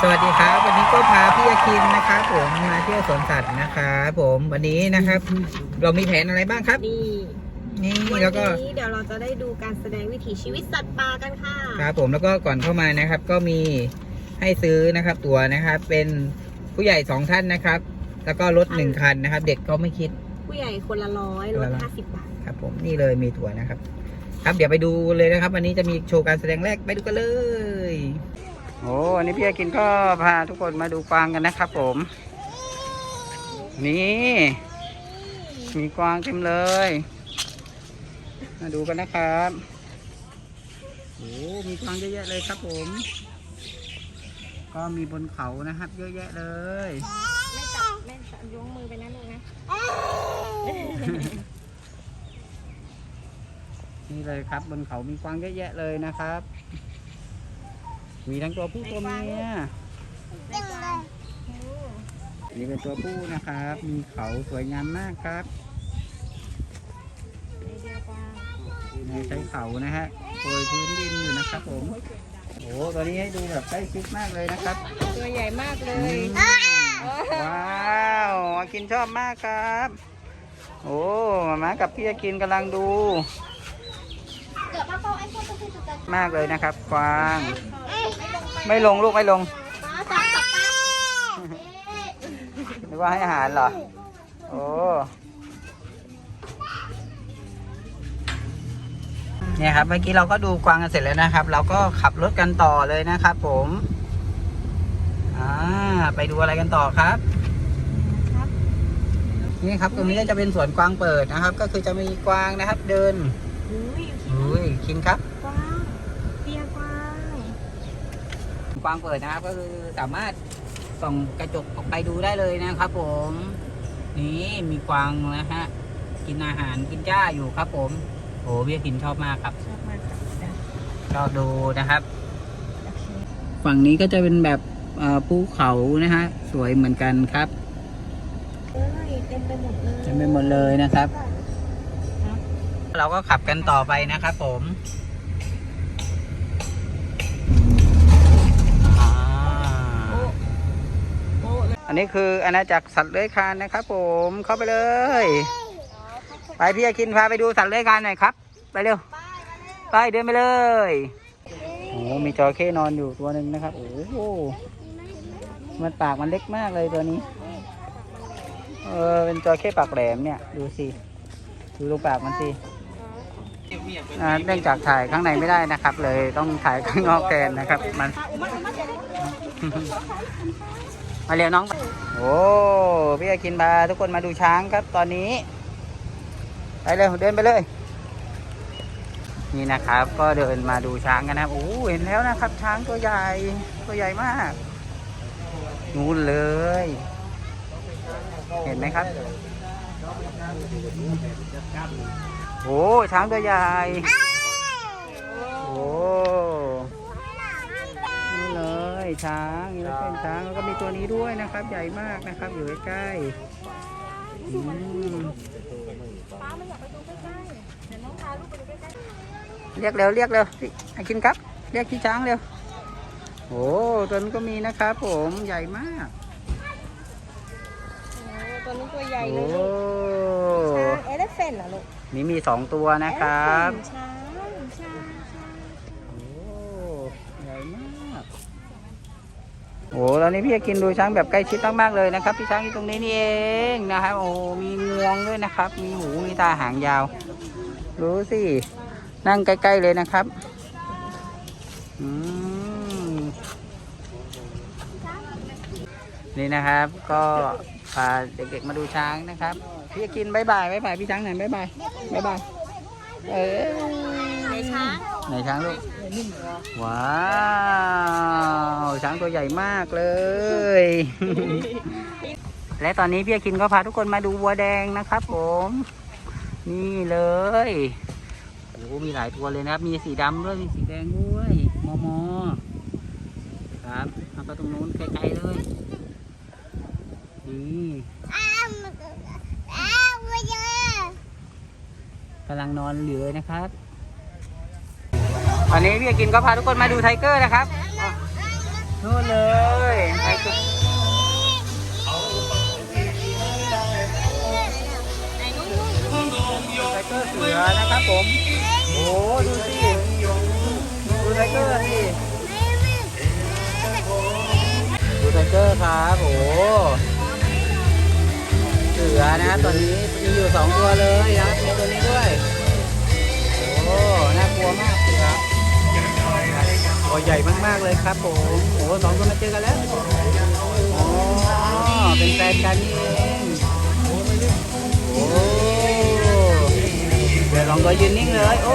สวัสดีครับ วันนี้ก็พาพี่อาคินนะครับผมมาเที่ยวสวนสัตว์นะครับผมวันนี้นะครับ เรามีแผนอะไรบ้างครับ นี่นี่วันแล้วก็นี้เดี๋ยวเราจะได้ดูการแสดงวิถีชีวิตสัตว์ป่ากันค่ะครับผมแล้วก็ก่อนเข้ามานะครับ ก็มีให้ซื้อนะครับ ตั๋วนะครับ เป็นผู้ใหญ่สองท่านนะครับ แล้วก็รถหนึ่งคันนะครับ เด็กก็ไม่คิด ผู้ใหญ่คนละร้อยลคนดละร้อย ห้าสิบบาทครับ ผมนี่เลยมีตั๋วนะครับ ครับเดี๋ยวไปดูเลยนะครับ วันนี้จะมีโชว์การแสดงแรกไปดูกันเลย โอ้วันนี้พี่อากินก็พาทุกคนมาดูกวางกันนะครับผม นี่มีกวางเต็มเลย มาดูกันนะครับโอ้มีกวางเยอะแยะเลยครับผม ก็มีบนเขานะครับ เยอะแยะเลยแม่จับแม่จับยงมือไปนะลูกนะ นี่เลยครับบนเขามีกวางเยอะแยะเลยนะครับ มีทั้งตัวผู้ตัวเมียแม่จับอันนี้เป็นตัวผู้นะครับ มีเขาสวยงามมากครับไอเดียกว่าในใช้เขานะฮะโรยพื้นดินอยู่นะครับผมโอ้ตัวนี้ให้ดูแบบใกล้ชิดมากเลยนะครับ ตัวใหญ่มากเลอืยมว้าวอากินชอบมากครับ โอ้มามากับพี่อากินกำลังดูมากเลยนะครับกวาง ไม่ลงลูกไม่ลงป้าจับจับป้าหรือว่าให้อาหารเหรอ โอ้เนี่ยครับเมื่อกี้เราก็ดูกวางกันเสร็จแล้วนะครับ เราก็ขับรถกันต่อเลยนะครับผมอ่าไปดูอะไรกันต่อครับครับนี่ครับตรงนี้ก็จะเป็นสวนกวางเปิดนะครับ ก็คือจะมีกวางนะครับ เดินอุ้ยอุ้ยคินครับ กว้างเตียกว้าง กวางเปิดนะครับ ก็คือสามารถส่องกระจกออกไปดูได้เลยนะครับ ผม นี่มีกวางนะฮะกินอาหารกินหญ้าอยู่ครับ ผมโอ้พี่กินชอบมากครับชอบมากครับชอบดูนะครับโอเคฝั่งนี้ก็จะเป็นแบบเอ่อภูเขานะฮะสวยเหมือนกันครับเอ้ยเต็มไปหมดเลยเต็มไปหมดเลยนะครับครับเราก็ขับกันต่อไปนะครับผมอ่า โอ้โอ้เลย อั นนี้คืออาณาจักรสัตว์เลื้อยคลานนะครับผมเข้าไปเลย ไปพี่อาคินพาไปดูสัตว์เลื้อยคลานหน่อยครับ ไปเร็ว ไปเดินไปเลยโอ้มีจระเข้นอนอยู่ตัวหนึ่งนะครับโอ้โหมันปากมันเล็กมากเลยตัวนี้ เออเป็นจระเข้ปากแหลมเนี่ยดูสิดูรูปากมันสิเนื่องจากถ่ายข้างในไม่ได้นะครับ เลยต้องถ่ายข้างนอกแทนนะครับ มัน มาเร็วน้อง โอ้พี่อาคินพาทุกคนมาดูช้างครับตอนนี้ ไปเลยเดินไปเลย นี่นะครับ ก็เดินมาดูช้างกันนะครับโอ้เห็นแล้วนะครับ ช้างตัวใหญ่ตัวใหญ่มากนู่นเลย เห็นไหมครับโอ้ช้างตัวใหญ่โอ้นี่เลย ช้างนี่แล้วเป็นช้างแล้วก็มีตัวนี้ด้วยนะครับ ใหญ่มากนะครับ อยู่ใกล้ๆอืมป้าไม่อยากไปดูใกล้ๆเดี๋ยวน้องพาลูกไปดูใกล้ๆเรียกเร็วเรียกเร็วพี่ไอ้กินครับ เรียกพี่ช้างเร็วโอ้ตัวนั้นก็มีนะครับ ผมใหญ่มากโอ้ตัวนี้ตัวใหญ่เลโอ้ยลูกช้างเอเลฟเฟนเหรอลูกนี่มีสองตัวนะครับ elephant ช้างช้ โอ้ตอนนี้พี่จะกินดูช้างแบบใกล้ชิดมากๆเลยนะครับพี่ช้างอยู่ตรงนี้นี่เองนะครับโอ้มีงวงด้วยนะครับ มีหูมีตาหางยาว รู้สิ นั่งใกล้ๆเลยนะครับอืมนี่นะครับ ก็พาเด็กๆมาดูช้างนะครับ พี่จะกินบายบายบายบายพี่ช้างหน่อยบายบายบายบายเออ ช้างไหนช้างลูก ว้าวช้างตัวใหญ่มากเลย และตอนนี้พี่อาคินก็พาทุกคนมาดูวัวแดงนะครับ ผม นี่เลยโอ้โหมีหลายตัวเลยนะครับ มีสีดำด้วยมีสีแดงด้วยมอมอครับแล้วก็ตรงนู้นไกลๆเลยนี่กำลังนอนอยู่เลยนะครับ วันนี้พี่กินก็พาทุกคนมาดูไทเกอร์นะครับนู่นเลยไทเกอร์เสือนะครับผม โอ้ดูสิ ดูไทเกอร์สิดูไทเกอร์ครับโอ้เสือนะตัวนี้มีอยู่สองตัวเลยนะมีตัวนี้ด้วย โอ้ น่ากลัวมากเรับ ใหญ่มากๆเลยครับผมโอ้สองคนมาเจอกันแล้วอ๋อเป็นแฟนกันนี่เองโอ้เดี๋ยวลองตัวยืนนิ่งเลยโอ้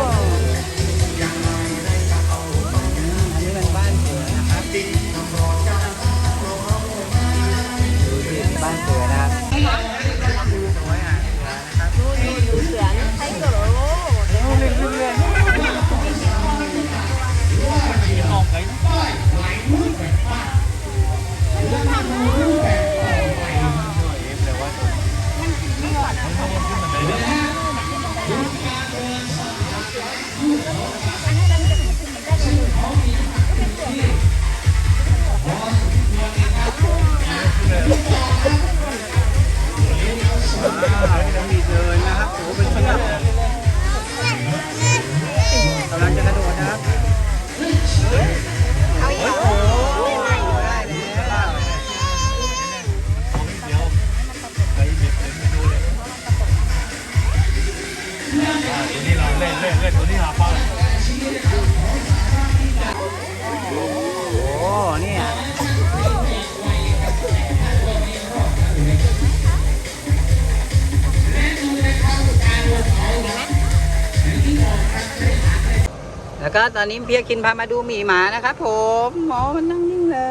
แล้วก็ตอนนี้เพียคินพามาดูหมีหมานะครับผมหมอมันนั่งนิ่งเล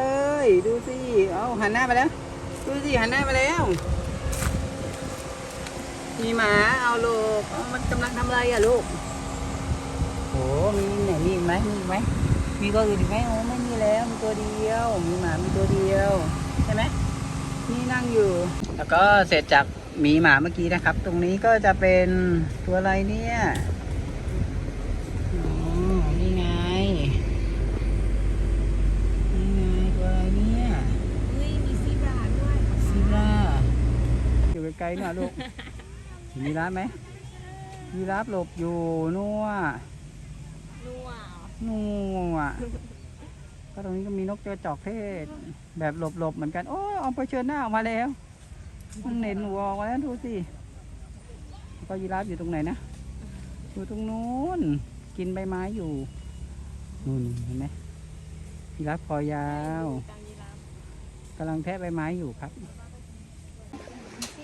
ย ดูสิ เอาหันหน้ามาแล้ว ดูสิหันหน้ามาแล้วมีหมาเอาลูกเอามันกำลังทำอะไรอะลูกโอ้มีไหนมีอีกไหมมีอีกไหมมีตัวอื่นอีกไหมโอ้ไม่มีแล้วมีตัวเดียว มีหมามีตัวเดียวใช่ไหมนี่นั่งอยู่ แล้วก็เสร็จจากหมีหมาเมื่อกี้นะครับ ตรงนี้ก็จะเป็นตัวอะไรเนี่ย อ๋อนี่ไง นี่ไง ตัวอะไรเนี่ย อุ้ยมีซีบราด้วย ซีบราอยู่ไกลๆห น่อยลูกเห็นมีร้านไหมมีรับหลบอยู่นัวนัวนัวก็ตรงนี้ก็มีนกกระจอกเทศ แบบหลบๆเหมือนกัน โอ้เอาไปเชิญหน้าออกมาแล้วมันเห็นหัวออกมาแล้วดูสิแล้วก็ยีราฟอยู่ตรงไหนนะอยู่ตรงนู้นกินใบไม้อยู่นู่นเห็นไหมยีราฟคอยาวตามยีราฟกำลังแทะใบไม้อยู่ครับ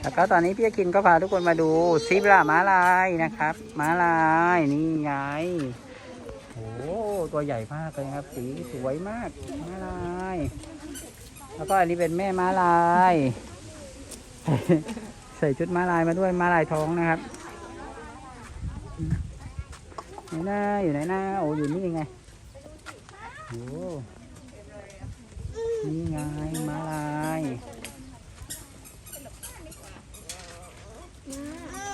แล้วก็ตอนนี้พี่กินก็พาทุกคนมาดูซิบราม้าลายนะครับ ม้าลายนี่ไงโอ้ตัวใหญ่มากเลยครับ สีสวยมากม้าลาย แล้วก็อันนี้เป็นแม่ม้าลาย ใส่ชุดม้าลายมาด้วยม้าลายท้องนะครับไหนหน้าอยู่ไหนหน้าโอ้อยู่นี่ไงโอ้นี่ไงม้าลาย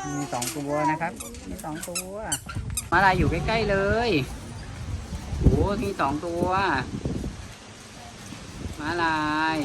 มี สองตัวนะครับ มีสองตัวม้าลายอยู่ใกล้ๆเลยโอ้มีสองตัวม้าลาย